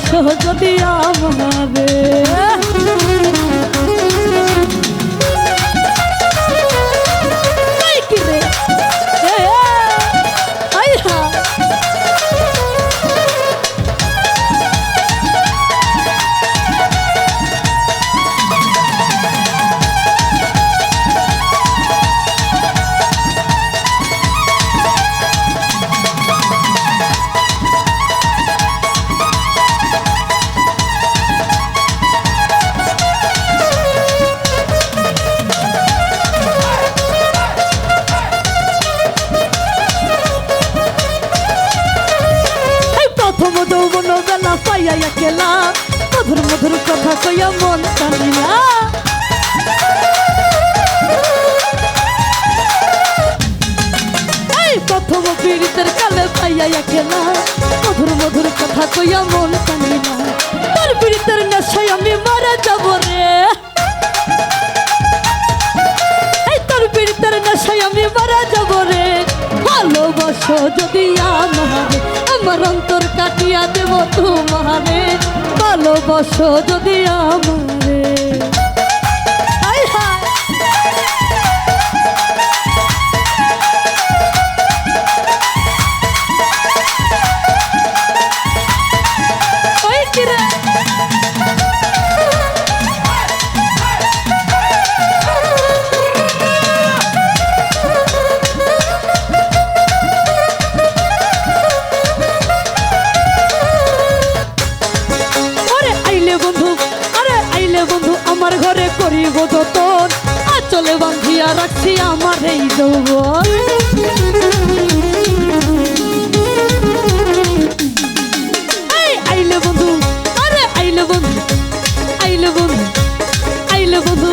ভালোবাসো যদি আমারে। বেলা পাইয়া গেলা মধুর মধুর কথা কইয়া মন এই প্রথম পীড়িতের কালে পাইয়া গেলা মধুর মধুর কথা কইয়া মন টানিয়া তোর পীড়িতের আমি মারা যাব রে তোর পীড়িতের নেশায় আমি মারা যাব রে ভালোবাসো যদি আমার আমার অন্তর কাটিয়া দেব তোমারে ভালোবাসো যদি আমারে। করিব যতন আচলে বান্ধিয়া রাখছি আমার এই যৌবন আইলে বন্ধু, আরে আইলে বন্ধু আইলে বন্ধু আইলে বন্ধু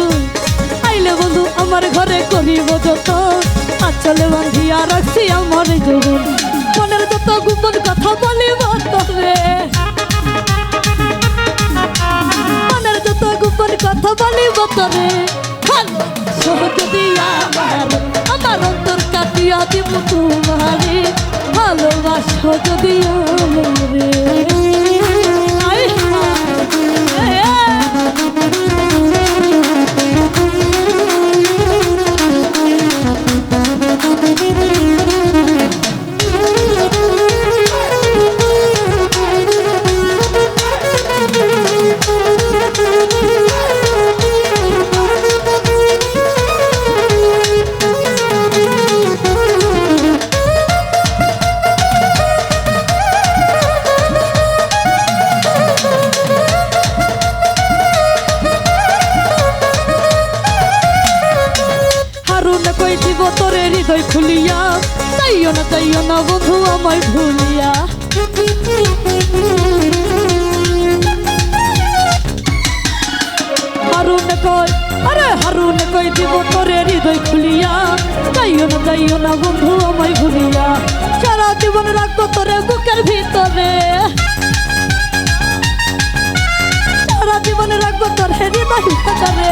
আইলে বন্ধু, আমার ঘরে করিব যত আচলে বান্ধিয়া রাখছি আমার এই যৌবন মনের যত গোপন কথা বলিব তবে বলিব তবে সহজ যদি আমার। আমার অন্তর কাটিয়া দিব তোমারে। ভালোবাসো যদি হৃদয় খুলিয়া, তাইও না তাইও না বন্ধু আমায় ভুলিয়া। হারুন কই আরে হারুন কই দিব তোরে হৃদয় খুলিয়া। তাইও না তাইও না বন্ধু আমায় ভুলিয়া। সারা জীবন রাখব তোরে বুকের ভিতরে। সারা জীবন রাখব তোর হৃদয় ভিতরে।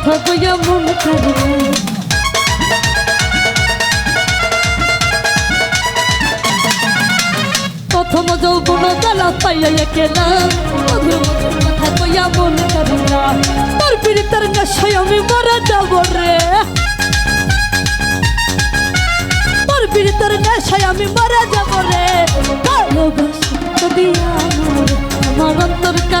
মধুর কথা কইয়া মন করে প্রথম যৌবন জ্বালা পাইয়া একেলা মধুর মধুর কথা কইয়া মন করিলা তোর পীড়িতের নেশায় আমি মারা যাব রে। তোর পীড়িতের নেশায় আমি মারা যাব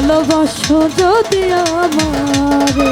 ভালোবাসো যদি আমারে।